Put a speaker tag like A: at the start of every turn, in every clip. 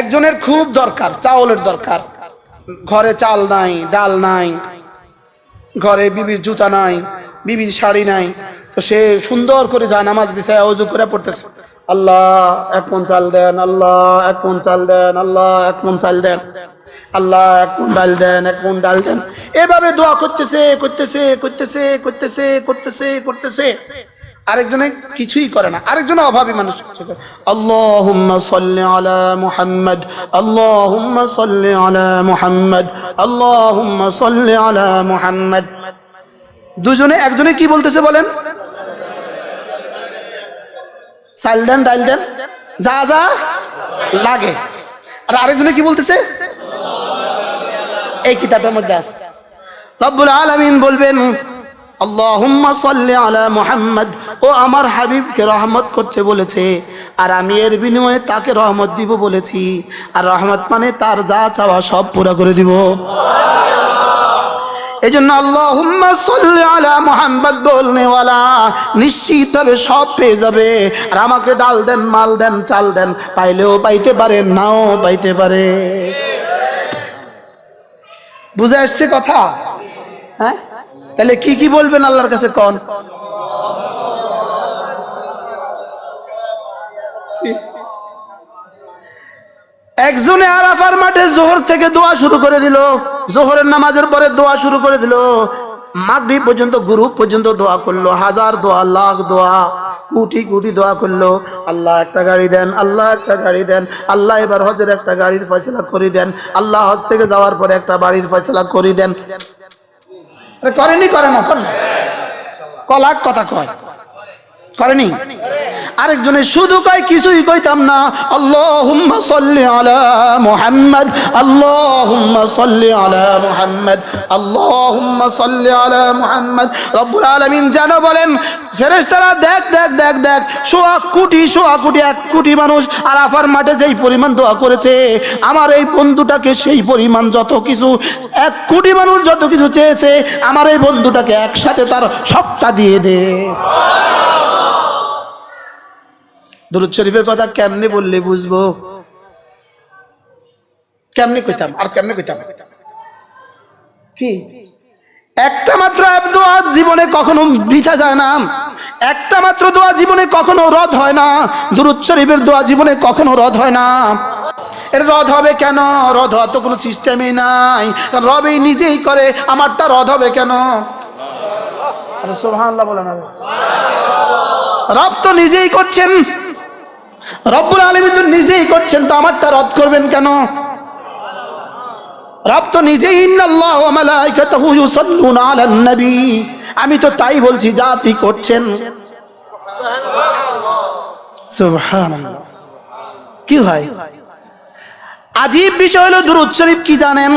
A: একজনের খুব দরকার, চাউলের দরকার। ঘরে চাল নাই, ডাল নাই, ঘরে বিবির জুতা নাই, বিবির শাড়ি নাই, তো সে সুন্দর করে যায়, নামাজ বিছায় অজু করে পড়তেছে। আল্লাহ, এক মন চাল দেন, আল্লাহ, এক মন চাল দেন, আল্লাহ, এক মন চাল দেন, আল্লাহ, এক মন ডাল দেন, এক মন ডাল দেন। এভাবে দোয়া করতেছে করতেছে করতেছে করতেছে করতেছে করতেছে। আরেকজনে কিছুই করে না, আরেকজনে অভাবী মানুষ। মুহাম্মদ দুজনে, একজনে কি বলতেছে বলেন? চাল দেন ডাল দেন। যা যা লাগে। আর আরেকজনে কি বলতেছে? এই কিতাবটার মধ্যে আছে। রব্বুল আলামিন বলবেন আল্লাহুম্মা সাল্লি আলা মুহাম্মদ। ও আমার হাবিবকে রহমত করতে বলেছে, আর আমি এর বিনিময়ে তাকে রহমত দিব বলেছি, আর রহমত মানে তার যা চাওয়া সব পুরো করে দিব। এই জন্য আল্লাহুম্মা সাল্লি আলা মুহাম্মদ বলনেওয়ালা নিশ্চিতভাবে সব পেয়ে যাবে। আর আমাকে ডাল দেন, মাল দেন, চাল দেন, পাইলেও পাইতে পারে, নাও পাইতে পারে। বুঝে আসছে কথা? হ্যাঁ? তাহলে কি কি বলবেন আল্লাহর কাছে কন? একজনে আরাফার মাঠে জোহর থেকে দোয়া শুরু করে দিল, জোহরের নামাজের পরে দোয়া শুরু করে দিল, মাগরিব পর্যন্ত গ্রুপ পর্যন্ত দোয়া করল, হাজার দোয়া, লাখ দোয়া, কোটি কোটি দোয়া করল, আল্লাহ একটা গাড়ি দেন, আল্লাহ একটা গাড়ি দেন, আল্লাহ এবার হজের একটা গাড়ির ফয়সলা করে দেন, আল্লাহ হজ থেকে যাওয়ার পরে একটা বাড়ির ফয়সলা করে দেন। করেনি করে না। কলাক কথা কয়। করেনি। আরেকজনে শুধু কয়, কিছুই কইতাম না। আল্লাহুম্মা সাল্লি আলা মুহাম্মদ, আল্লাহুম্মা সাল্লি আলা মুহাম্মদ, আল্লাহুম্মা সাল্লি আলা মুহাম্মদ। রব্বুল আলামিন যেন বলেন, ফেরেশতারা দেখ দেখ দেখ দেখ সোয়া কোটি সোয়া কোটি, এক কোটি মানুষ আরাফার মাঠে যেই পরিমাণ দোয়া করেছে, আমার এই বন্ধুটাকে সেই পরিমাণ যত কিছু, এক কোটি মানুষ যত কিছু চেয়েছে, আমার এই বন্ধুটাকে একসাথে তার সবটা দিয়ে দে। দরুদ শরীফের কথা কেমনে বললে বুঝব? কেমনে কইতাম? আর কেমনে কইতাম? কি? একটা মাত্র দোয়া জীবনে কখনো বৃথা যায় না। একটা মাত্র দোয়া জীবনে কখনো রদ হয় না। দুরুদ শরীফের দোয়া জীবনে কখনো রদ হয় না। রদ হবে কেন? রদ হওয়ার তো কোনো সিস্টেমই নাই। রবেই নিজেই করে, আমারটা রদ হবে কেন? আরে সুবহানাল্লাহ বলেন আরে। রব তো নিজেই করছেন। রব্বুল আলমী তো নিজেই করছেন, তো আমারটা রদ করবেন কেন? রব তো নিজেই আমি তো তাই বলছি, যা আপনি করছেন। কি হয় আজীব বিষয় হলো দুরূদ শরীফ, কি জানেন?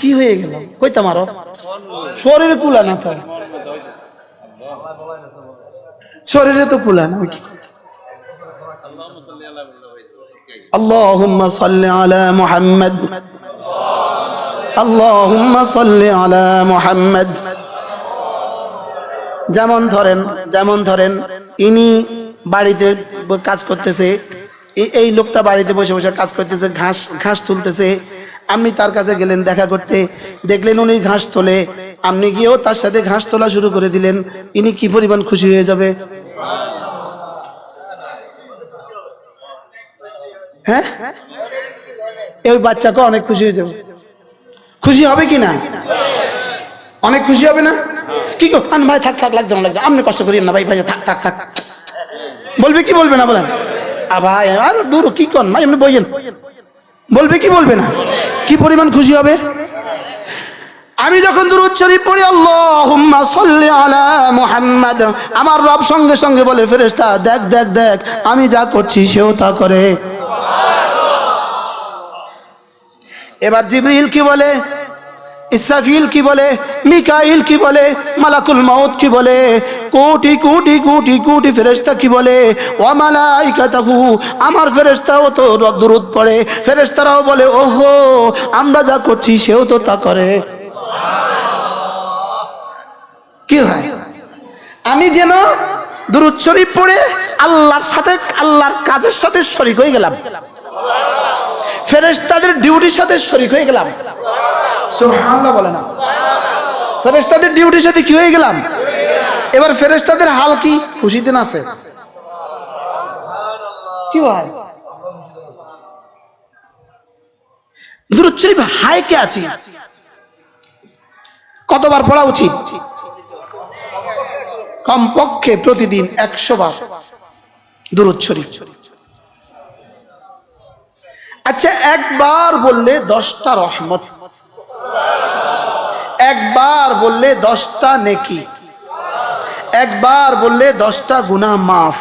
A: কি হয়ে গেল? কইতাম আরও শরীরে কুলা না তো? শরীরে তো কুলা না কি? اللهم صل على محمد اللهم صل على محمد যেমন ধরেন যেমন ধরেন ইনি বাড়িতে ব- কাজ করতেছে এই- এই লোকটা বাড়িতে বসে বসে কাজ করতেছে ঘাস ঘাস তুলতেছে আপনি তার কাছে গেলেন দেখা করতে দেখলেন উনি ঘাস তোলে আপনি গিয়েও তার সাথে ঘাস তোলা শুরু করে দিলেন ইনি কি পরিমাণ খুশি হয়ে যাবে হ্যাঁ? এই বাচ্চাকে অনেক খুশি হয়ে যাবে। খুশি হবে কি না? অনেক খুশি হবে না? কি কো ভাই, থাক থাক, লাগছে লাগছে আপনি কষ্ট করিয়েন না ভাই ভাই, থাক থাক থাক। বলবে কি বলবে না বলেন? আ ভাই, আরে দূর, কি কন? ভাই, এমনি বইয়েন। বলবে কি বলবে না? কি পরিমাণ খুশি হবে? আমি যখন দুরুদ শরীফ পড়ি, আল্লাহুম্মা সাল্লি আলা মুহাম্মাদ। আমার রব সঙ্গে সঙ্গে বলে, ফেরেশতা, দেখ দেখ দেখ, আমি যা করছি সেও তা করে। এবার জিবরিল কি বলে? ইসরাফিল কি বলে? মিকাইল কি বলে? মালাকুল মাউত কি বলে? কোটি কোটি কোটি কোটি ফেরেশতা কি বলে? ও মালাইকাতাহু, আমার ফেরেশতাও তো দুরুদ পড়ে। ফেরেশতারাও বলে, ওহো, আমরা যা করছি সেও তো তা করে। কি হয়? আমি যেন দুরুদ শরীফ পড়ে আল্লাহর সাথে, আল্লাহর কাজের সাথে শরীক হয়ে গেলাম। ফেরেশতাদের ডিউটির সাথে শরিক হয়ে গেলাম। সুবহানাল্লাহ বলে না। ফেরেশতাদের ডিউটির সাথে কি হয়ে গেলাম? এবার ফেরেশতাদের হাল কি? খুশিতে আছে? কি ভাই? দুরুদ শরীফ হাই কে আছি? কতবার পড়া উচিত? কমপক্ষে প্রতিদিন একশো বার শরীফ। আচ্ছা একবার বললে দশটা রহমত। একবার বললে দশটা নেকি। একবার বললে দশটা গুনাহ মাফ।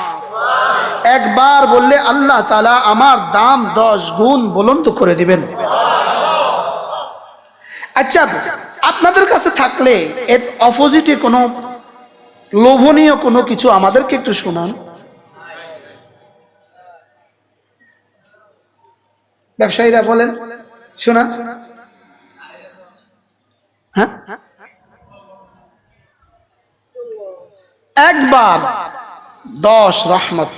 A: একবার বললে আল্লাহ তালা আমার দাম দশ গুণ বলন্দ করে দিবেন। আচ্ছা আপনাদের কাছে থাকলে এর অপোজিটে কোনো লোভনীয় কোনো কিছু আমাদেরকে একটু শোনান। ব্যবসায়ীরা বলেন, শোনা। হ্যাঁ? একবার দশ রহমত।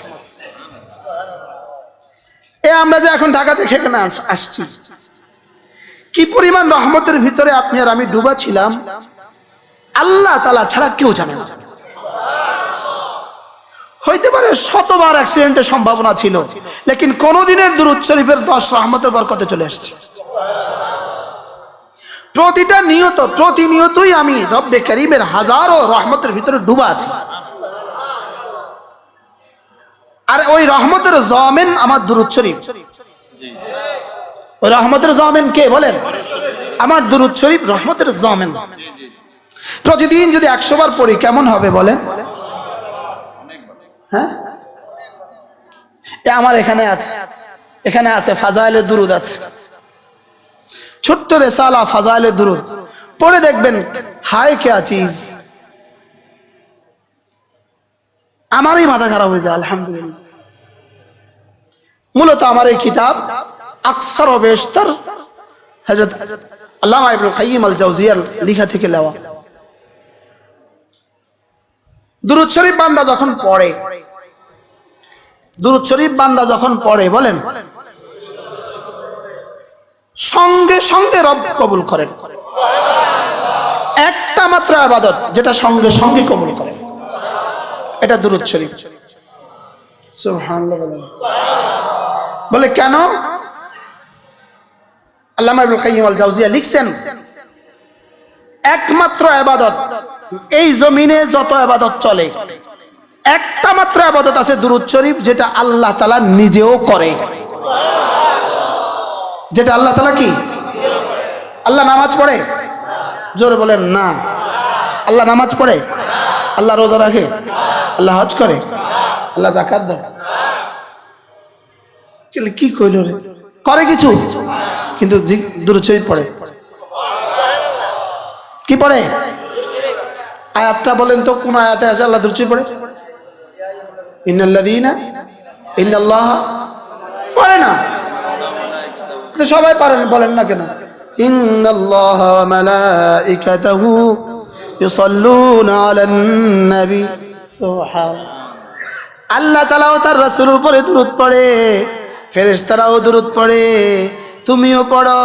A: এ আমরা যে এখন ঢাকা থেকে এখানে আসছি। কি পরিমাণ রহমতের ভিতরে আপনি আর আমি ডুবা ছিলাম আল্লাহ তালা ছাড়া কেউ জানে না। হইতে পারে শতবার অ্যাক্সিডেন্টের সম্ভাবনা ছিল, লেকিন কোনদিনের দুরুদ শরীফের দশ রহমতের বরকতে চলে আসছে প্রতিটা নিয়ত, প্রতিনিয়তই আমি রব্বে করিমের হাজারো রহমতের ভিতরে ডুবা আছি। আর ওই রহমতের জমেন আমার দুরুদ শরীফ। ওই রহমতের জমেন কে বলেন? আমার দুরুদ শরীফ রহমতের জমেন। প্রতিদিন যদি একশো বার পড়ি কেমন হবে বলেন? হ্যাঁ? আমার এখানে আছে। এখানে আছে ফাজাইলে দুরুদ আছে। ছোট্ট রেসালা ফাজাইলে দুরুদ। পড়ে দেখবেন হাই কে আছিস আমারই মাথা খারাপ হয়ে যায়, আলহামদুলিল্লাহ। মূলত আমার এই কিতাব আকসার ও বেশতর হজরত আল্লামা ইবনুল কাইয়িম আল জাওজিয়ার লিখা থেকে নেওয়া। দুরুদ শরীফ বান্দা যখন পড়ে, দুরুদ শরীফ বান্দা যখন পড়ে, বলেন, সঙ্গে সঙ্গে রব কবুল করেন। একটা মাত্র আবাদত, যেটা সঙ্গে সঙ্গে কবুল করেন এটা দুরুদ শরীফ। বলে, কেন? আল্লামা ইবনুল কাইয়িম আল জাওজিয়া লিখছেন, একমাত্র আবাদত এই জমিনে যত আবাদত চলে, একটা মাত্র আবাদত আছে দুরুদ শরীফ, যেটা আল্লাহ তালা নিজেও করে। যেটা আল্লাহ তালা কি? আল্লাহ নামাজ পড়ে? জোরে বলেন, না। আল্লাহ নামাজ পড়ে? আল্লাহ রোজা রাখে? আল্লাহ হজ করে? আল্লাহ জাকাত দেয়? কি কইল রে? করে কিছু? কিন্তু দুরুদ শরীফ পড়ে। কি পড়ে? আয়াতটা বলেন তো, কোন আয়াতে আছে আল্লাহ শরীফ পড়ে? ইন্নাল্লাহ পড়ে না? সবাই পারেন, বলেন না কেন? আল্লাহ তার পড়ে দরুদ পড়ে, তুমিও পড়ো।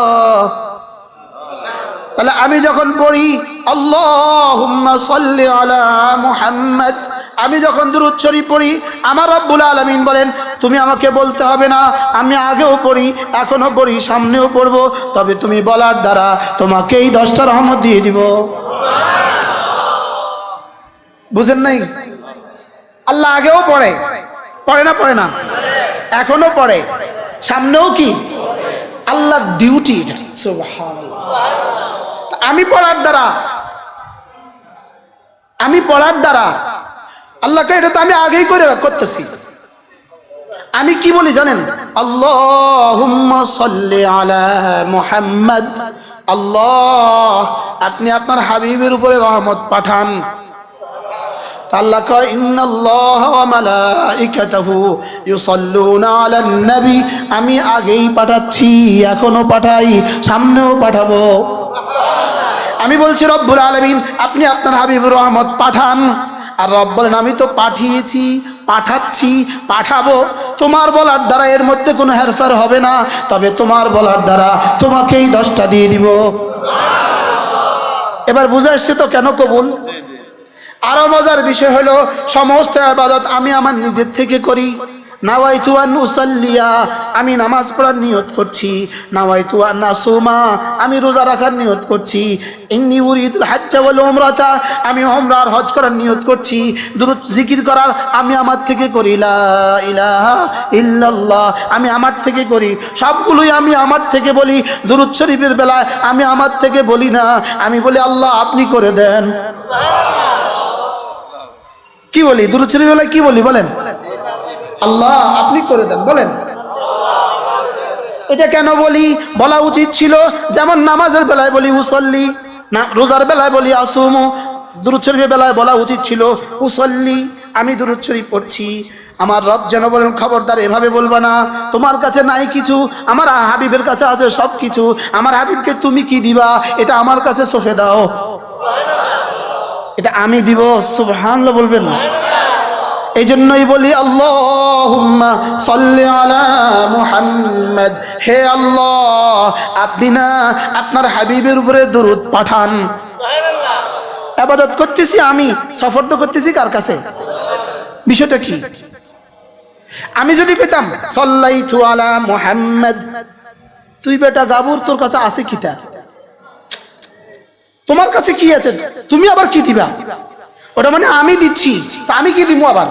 A: তাহলে আমি যখন পড়ি, আল্লাহুম্মা সাল্লি আলা মুহাম্মদ আমি যখন দুরুদ শরীফ পড়ি, আমার রব্বুল আলামিন বলেন, তুমি আমাকে বলতে হবে না, আমি আগেও পড়ি এখনও পড়ি, সামনেও পড়ব, তবে তুমি বলার দ্বারা তোমাকেই দশটা রহমত দিয়ে দিব। বুঝেন নাই? আল্লাহ আগেও পড়ে। পড়ে না পড়ে না? এখনও পড়ে। সামনেও কি? আল্লাহর ডিউটি এটা। আমি পড়ার দ্বারা। আমি পড়ার দ্বারা। আল্লাহকে এটা তো আমি আগেই করে করতেছি। আমি কি বলি জানেন? আল্লাহুম্মা সাল্লি আলা মুহাম্মদ। আল্লাহ, আপনি আপনার হাবিবের উপরে রহমত পাঠান। আল্লাহ নবী। আমি আগেই পাঠাচ্ছি এখনও পাঠাই, সামনেও পাঠাবো। আমি বলছি, রব্বুল আলমিন, আপনি আপনার হাবিবুর রহমত পাঠান। আর রব বলেন আমি তো পাঠিয়েছি, পাঠাচ্ছি, পাঠাবো। তোমার বলার দ্বারা এর মধ্যে কোনো হেরফের হবে না, তবে তোমার বলার দ্বারা তোমাকেই দশটা দিয়ে দিব। এবার বুঝে আসছে তো কেন কবুল? আরও মজার বিষয় হলো, সমস্ত আবাদত আমি আমার নিজের থেকে করি। আমি নামাজ পড়ার নিয়ত করছি। আমি রোজা রাখার নিয়ত করছি। আমি উমরার হজ করার নিয়ত করছি। জিকির করার আমি আমার থেকে করি। লা ইলাহা ইল্লাল্লাহ, আমি আমার থেকে করি। সবগুলোই আমি আমার থেকে বলি। দুরূদ শরীফের বেলায় আমি আমার থেকে বলি না। আমি বলি, আল্লাহ, আপনি করে দেন। কি বলি? দুরুদ শরীফ বেলায় কি বলি? বলেন। আল্লাহ, আপনি করে দেন, বলেন। এটা কেন বলি? বলা উচিত ছিল, যেমন নামাজের বেলায় বলি উসল্লি, না, রোজার বেলায় বলি আসুমু। দুরুদ বেলায় বলা উচিত ছিল, উসল্লি, আমি দুরুদ শরীফ পড়ছি। আমার রব যেন বলেন, খবরদার, এভাবে বলবা না। তোমার কাছে নাই কিছু, আমার হাবিবের কাছে আছে সব কিছু আমার হাবিবকে তুমি কি দিবা? এটা আমার কাছে সফে দাও। এটা আমি দিব সুবহান বলবেন না। এই জন্যই বলি, আল্লাহুম্মা সাল্লি আলা মুহাম্মদ। হে আল্লাহ, আপনি না আপনার হাবিবের উপরে দরুদ পাঠান। আবাদত করতেছি আমি, সফর তো করতেছি কার কাছে? বিষয়টা কি? আমি যদি কইতাম, সাল্লাইতু আলা মুহাম্মদ, তুই বেটা গাবুর তোর কাছে আছে কিতা তোমার কাছে কি আছে? তুমি আবার কি দিবা? ওটা মানে আমি দিচ্ছি, তা আমি কি দিব আবার?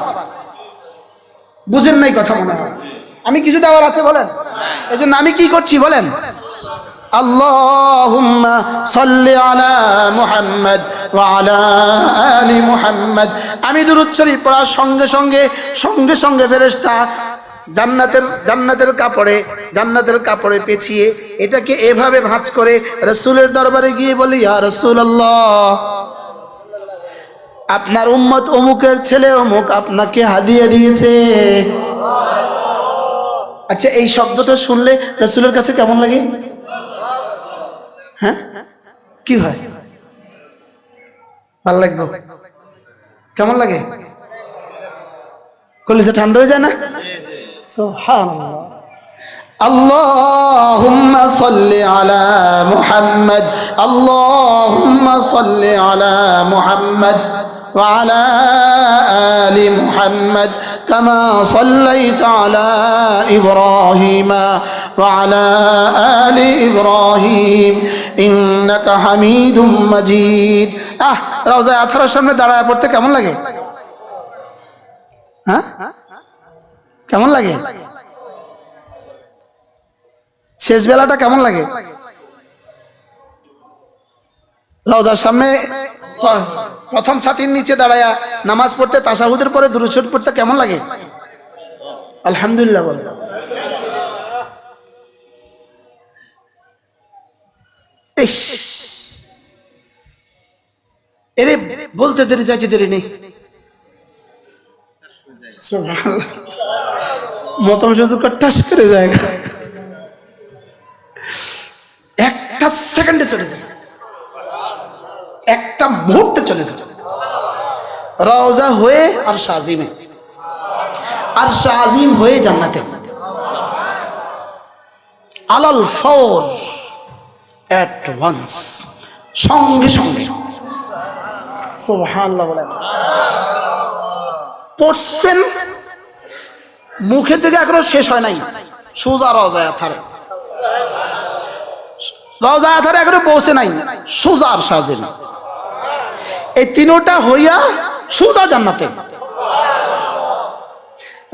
A: বুঝেন নাই কথা মনে হয়। আমি কিছু দেওয়ার আছে বলেন? এই জন্য আমি কি করছি বলেন? আমি দুরূদ শরীফ পড়ার সঙ্গে সঙ্গে সঙ্গে সঙ্গে ফেরেশতা জান্নাতের জান্নাতের কাপড়ে জান্নাতের কাপড়ে পেঁচিয়ে এটাকে এভাবে ভাঁজ করে রসুলের দরবারে গিয়ে বলি, ইয়া রাসূলুল্লাহ, আপনার উম্মত অমুকের ছেলে অমুক আপনাকে হাদিয়ে দিয়েছে। আচ্ছা এই শব্দটা শুনলে রসুলের কাছে কেমন লাগে? হ্যাঁ? কি হয়? ভালো লাগবে? কেমন লাগে? কলিজা ঠান্ডা হয়ে যায় না? সুবহানাল্লাহ اللهم صل على محمد اللهم صل على محمد وعلى آل محمد كما صليت على إبراهيم وعلى آل إبراهيم إنك حميد مجيد আহ রওজায় আথারের সামনে দাঁড়ায় পড়তে কেমন লাগে হ্যাঁ কেমন লাগে? শেষ বেলাটা কেমন লাগে? রওজার সামনে প্রথম ছাতির নিচে দাঁড়ায়া নামাজ পড়তে, তাসাহুদের পরে দুরুদ পড়তে কেমন লাগে? আলহামদুলিল্লাহ বল! এরে, বলতে দেরি চাইছে দেরি নেই। মতম টাস করে? যায়। একটা সেকেন্ডে চলে যায় একটা মুহূর্তে চলে যায় রওজা হয়ে আর শাজিমে আর শাজিম হয়ে জান্নাতে আলাল ফর অ্যাট ওয়ান্স সঙ্গে সঙ্গে। বলেন পড়ছেন মুখে থেকে এখনও শেষ হয় নাই। সোজা রওজায় আথারে। রওজা আথারে এখনও পৌঁছে নাই, সোজা আর সাজেন। এই তিনোটা হইয়া সোজা জান্নাতে।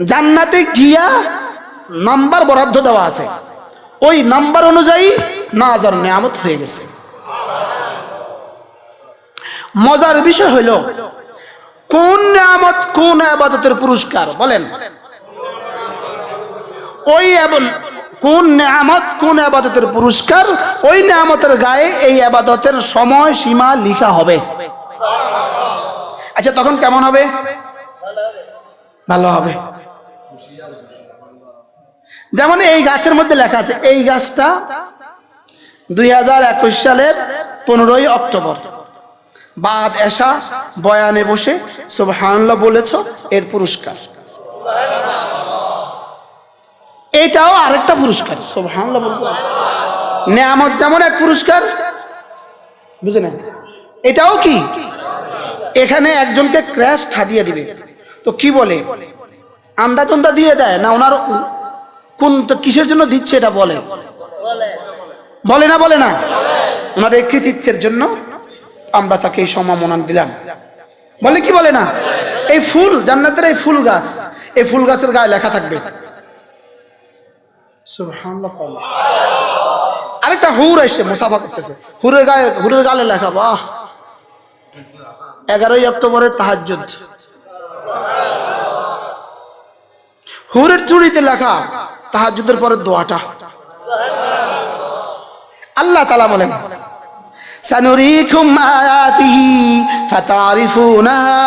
A: জান্নাতে গিয়া নাম্বার বরাদ্দ দেওয়া আছে। ওই নাম্বার অনুযায়ী নাজার নিয়ামত হয়ে গেছে। মজার বিষয় হইল, কোন নিয়ামত, কোন আবাদতের পুরস্কার? বলেন। ওই এবং কোন নিয়ামত, কোন আবাদতের পুরস্কার, ওই নিয়ামতের গায়ে এই আবাদতের সময় সীমা লিখা হবে। আচ্ছা তখন কেমন হবে? ভালো হবে। যেমন এই গাছের মধ্যে লেখা আছে, এই গাছটা দুই হাজার একুশ সালের পনেরোই অক্টোবর। বাদ এসা বয়ানে বসে, সুবহানাল্লাহ বলেছ, এর পুরস্কার। এটাও আরেকটা পুরস্কার। বলব নেয়ামত যেমন এক পুরস্কার বুঝে না এটাও কি? এখানে একজনকে ক্র্যাশ ঠাদিয়ে দিবে। তো কি বলে? আন্দা তন্দা দিয়ে দেয় না ওনার কোন কিসের জন্য দিচ্ছে এটা বলে? বলে না বলে না? ওনার এই কৃতিত্বের জন্য আমরা তাকে এই সম্মাননা দিলাম। বলে কি বলে না? এই ফুল জান্নাতের এই ফুল গাছ এই ফুল গাছের গায়ে লেখা থাকবে। আরেকটা হুর মুসাফা করতেছে। হুরের গায়ে হুরের গালে লেখা, বাহ। এগারোই অক্টোবরের তাহাজ্জুদ। হুরের চুড়িতে লেখা, তাহাজ্জুদের পরে দোয়াটা। আল্লাহ তালা বলেন سنريكم آياته فتعرفونها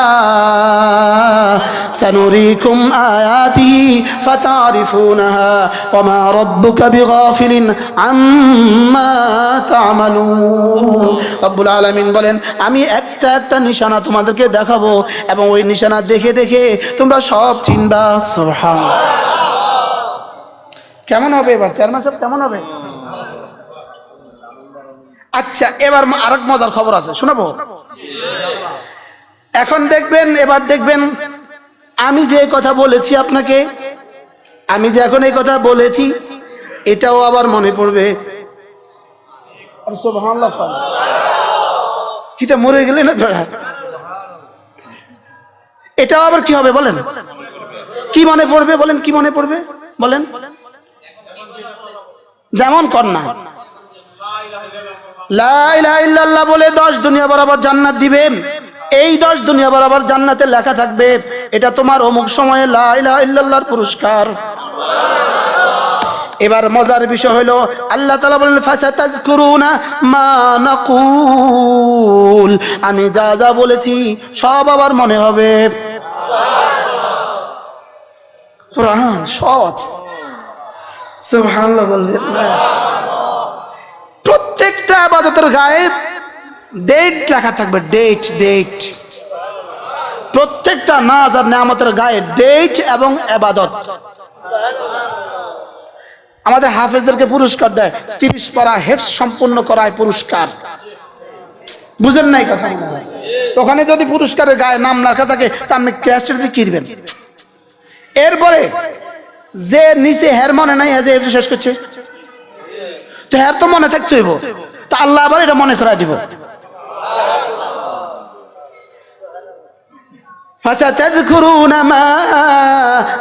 A: سنريكم آياته فتعرفونها وما ربك بغافل عما تعملون رب العالمين বলেন আমি একটা একটা নিশানা তোমাদেরকে দেখাবো এবং ওই নিশানা দেখে দেখে তোমরা সব চিনবা সুবহানাল্লাহ কেমন হবে এবার চেয়ারম্যান সাহেব কেমন হবে আচ্ছা এবার আরেক মজার খবর আছে, শোনাবো? এখন দেখবেন, এবার দেখবেন, আমি যে কথা বলেছি আপনাকে, আমি যে এখন এই কথা বলেছি, এটাও আবার মনে পড়বে। কিতা মরে গেলে না? এটাও আবার কি হবে বলেন? কি মনে পড়বে বলেন, কি মনে পড়বে বলেন? যেমন কন্যা। বলে দশ দুনিয়া বরাবর জান্নাত দিবে। এই দশ দুনিয়া বরাবর জান্নাতে লেখা থাকবে, এটা তোমার অমুক সময়ে পুরস্কার। এবার মজার বিষয় হলো, আল্লাহ তালা বলেন ফাসাতাজকুরুনা মা নাকুল। আমি যা যা বলেছি, সব আবার মনে হবে। কোরআন বললেন না আবাদতের গায়ে ডেট লেখা থাকবে ডেট ডেট প্রত্যেকটা নাজ আর নামতের গায়ে ডেট এবং আবাদত আমাদের হাফেজদেরকে পুরস্কার দেয়, তিরিশ পারা হেফ সম্পূর্ণ করায় পুরস্কার। বুঝেন নাই কথা ওখানে যদি পুরস্কারের গায়ে নাম লেখা থাকে, তা আপনি ক্যাশটা দিয়ে কিনবেন। এরপরে, যে নিচে হের মনে নাই যে শেষ করছে, তো হ্যার তো মনে থাকতে হইব তা আল্লাহ আবার এটা মনে করাই দিব فستذكرون ما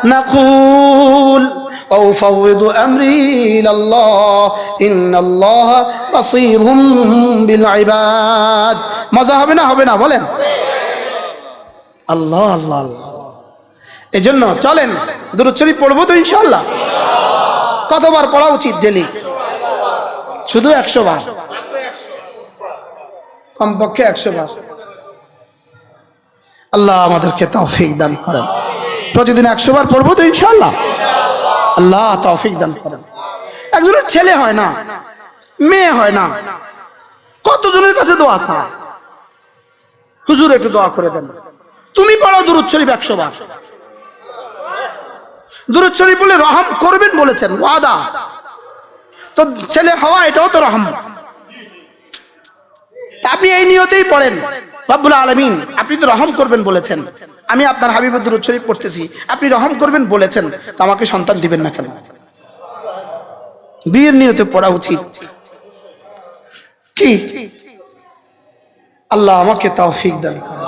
A: نقول وأفوض أمري إلى الله إن الله بصير بالعباد মজা হবে না হবে না বলেন আল্লাহ আল্লাহ আল্লাহ এজন্য চলেন দূরচ্ছবি পড়বো তো ইনশাল্লাহ কতবার পড়া উচিত ডেলি শুধু একশো বার। কমপক্ষে একশো বার। আল্লাহ আমাদেরকে তৌফিক দান করেন। প্রতিদিন একশো বার পড়ব তো ইনশাল্লাহ আল্লাহ তৌফিক দান করেন। একজনের ছেলে হয় না, মেয়ে হয় না। কতজনের কাছে দোয়া চা হুজুর একটু দোয়া করে দেন। তুমি পড়ো দুরুদ শরীফ একশো বার। দুরুদ শরীফ বলে রহম করবেন বলেছেন, ওয়াদা। তো ছেলে হওয়া এটাও তো রহম। আপনি এই নিয়তেই পড়েন। রব্বুল আলমিন, আপনি তো রহম করবেন বলেছেন। আমি আপনার হাবিবুর দুরুদ শরীফ পড়তেছি, আপনি রহম করবেন বলেছেন, তা আমাকে সন্তান দিবেন না কেন? বিয়ের নিয়তে পড়া উচিত। কি? আল্লাহ আমাকে তৌফিক দান করেন।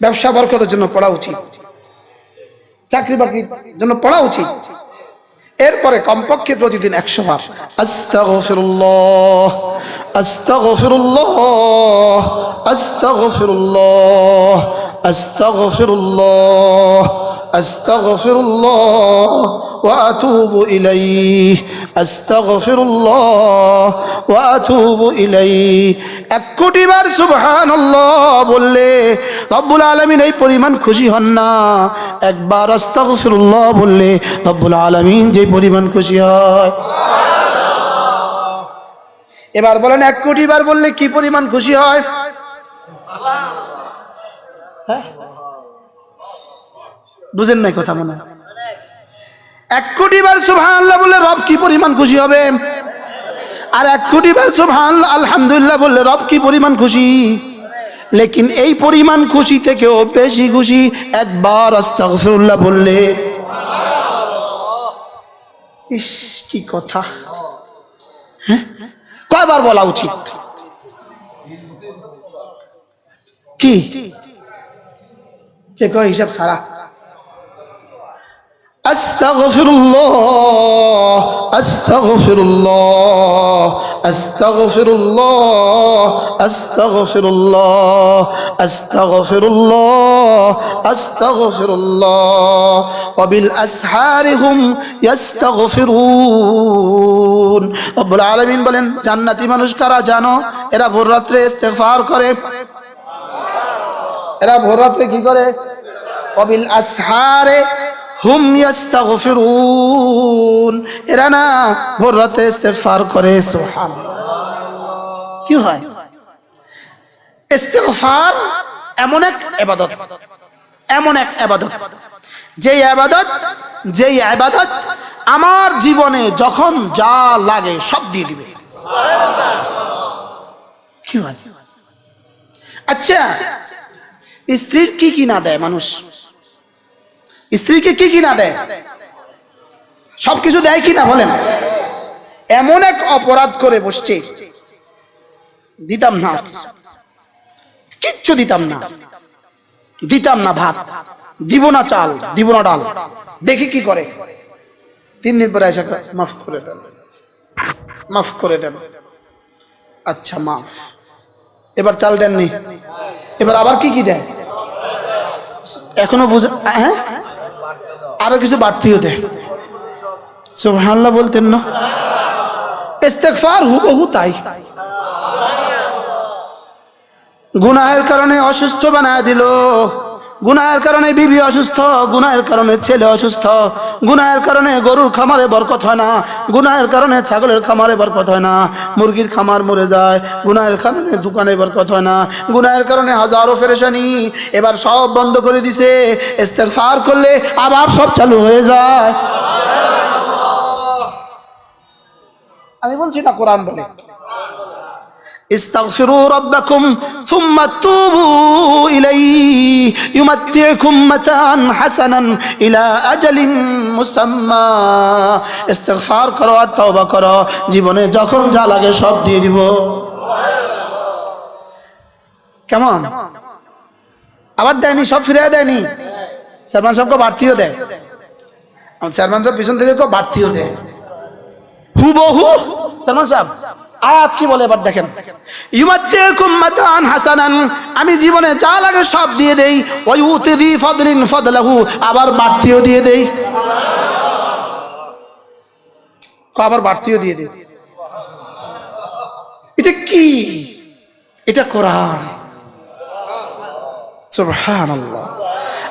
A: ব্যবসা বরকতের জন্য পড়া উচিত। চাকরি বাকরির জন্য পড়া উচিত। এরপরে কমপক্ষে প্রতিদিন একশো বার আস্তাগফিরুল্লাহ আস্তাগফিরুল্লাহ আস্তাগফিরুল্লাহ আস্তাগফিরুল্লাহ আস্তাগফিরুল্লাহ وأتوب إليه أستغفر الله وأتوب إليه এক কোটি বার সুবহানাল্লাহ বললে, রব্বুল আলামিন, এই পরিমাণ খুশি হন না। একবার আস্তাগফিরুল্লাহ বললে, রব্বুল আলামিন যে পরিমাণ খুশি হয়। এবার বলেন, এক কোটি বার বললে কি পরিমাণ খুশি হয়? হ্যাঁ? বুঝেন নাই কথা মনে এক কোটি বার সুবহানাল্লাহ বললে, রব, কি পরিমাণ খুশি হবে? আর এক কোটি বার সুবহানাল্লাহ, আলহামদুলিল্লাহ বললে, রব কি পরিমাণ খুশি? লেকিন এই পরিমাণ খুশি থেকেও বেশি খুশি একবার আস্তাগফিরুল্লাহ বললে ইস, কি কথা। হ্যাঁ? কয়বার বলা উচিত? কি? কে কয় হিসাব ছাড়া? أستغفر الله أستغفر الله أستغفر الله أستغفر الله أستغفر الله أستغفر الله وبالأسحار هم يستغفرون رب العالمين বলেন জান্নাতি মানুষ কারা জানো এরা ভোর রাত্রে ইস্তেগফার করে এরা ভোর রাত্রে কি করে অবিল আসহারে হুম ইয়াস্তাগফিরুন। এরা না ভোর রাতে ইস্তেগফার করে সুবহান কি হয়? ইস্তেগফার এমন এক ইবাদত এমন এক ইবাদত যে ইবাদত যে ইবাদত আমার জীবনে যখন যা লাগে সব দিয়ে দিবে। কি হয়? আচ্ছা স্ত্রীর কি কি না দেয় মানুষ? স্ত্রীকে কি কি না দেয়? সবকিছু দেয় কি না বলেন। এমন এক অপরাধ করে বসছে। দিতাম না কিচ্ছু দিতাম না। দিতাম না ভাত। দিব না চাল, দিব না ডাল। দেখি কি করে। তিন দিন পরে এসে মাফ করে দেন। মাফ করে দেন। আচ্ছা মাফ। এবার চাল দেননি। এবার আবার কি কি দেয়? এখনও বুঝে হ্যাঁ? আরও কিছু বাড়তিও দেয়। সুবহানাল্লাহ বলতেন না। ইস্তেকফার হুবহু তাই। গুনাহের কারণে অসুস্থ বানায় দিল। গুনাহের কারণে বিবি অসুস্থ, গুনাহের কারণে ছেলে অসুস্থ, গুনাহের কারণে গরুর খামারে বরকত হয় না, গুনাহের কারণে ছাগলের খামারে বরকত হয় না, মুরগির খামার মরে যায়, গুনাহের কারণে দোকানে বরকত হয় না, গুনাহের কারণে হাজারো ফেরেশানি এবার সব বন্ধ করে দিছে, ইস্তেগফার করলে আবার সব চালু হয়ে যায়। আমি বলছি না কোরআন বলে। استغفروا ربكم ثم توبوا إليه يمتعكم متاعا حسنا إلى أجل مسمى استغفار করো আর তওবা করো জীবনে যখন যা লাগে সব দিয়ে দিব কেমন আবার দেয়নি সব ফিরে দেয়নি চেয়ারম্যান সাহেবকে বাড়তিও দেয় আমার চেয়ারম্যান সাহেব পিছন থেকে কেউ বাড়তিও দেয় হুবহু সালমান সাহেব আয়াত কি বলে এবার দেখেন। আমি জীবনে যা লাগে সব দিয়ে দেই ওই ফদলিন ফদলাহু, আবার বাড়তিও দিয়ে দেই। আবার বাড়তিও দিয়ে দেই? এটা কি? এটা কোরআন। সুবহানাল্লাহ।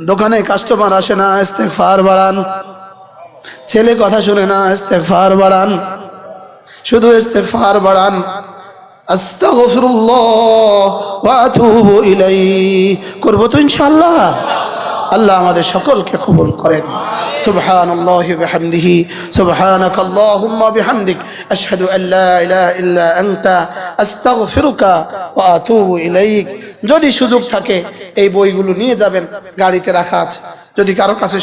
A: দোকানে কাস্টমার আসে না, ইস্তেগফার বাড়ান। ছেলে কথা শুনে না, ইস্তেগফার বাড়ান। শুধু ইস্তেগফার বাড়ান। করব তো ইনশাল্লাহ আল্লাহ আমাদের সকলকে কবুল করেন। سبحان الله بحمده سبحانك اللهم بحمدك أشهد أن لا إله إلا أنت أستغفرك وأتوب إليك যদি সুযোগ থাকে এই বইগুলো নিয়ে যাবেন গাড়িতে রাখা আছে যদি কারো কাছে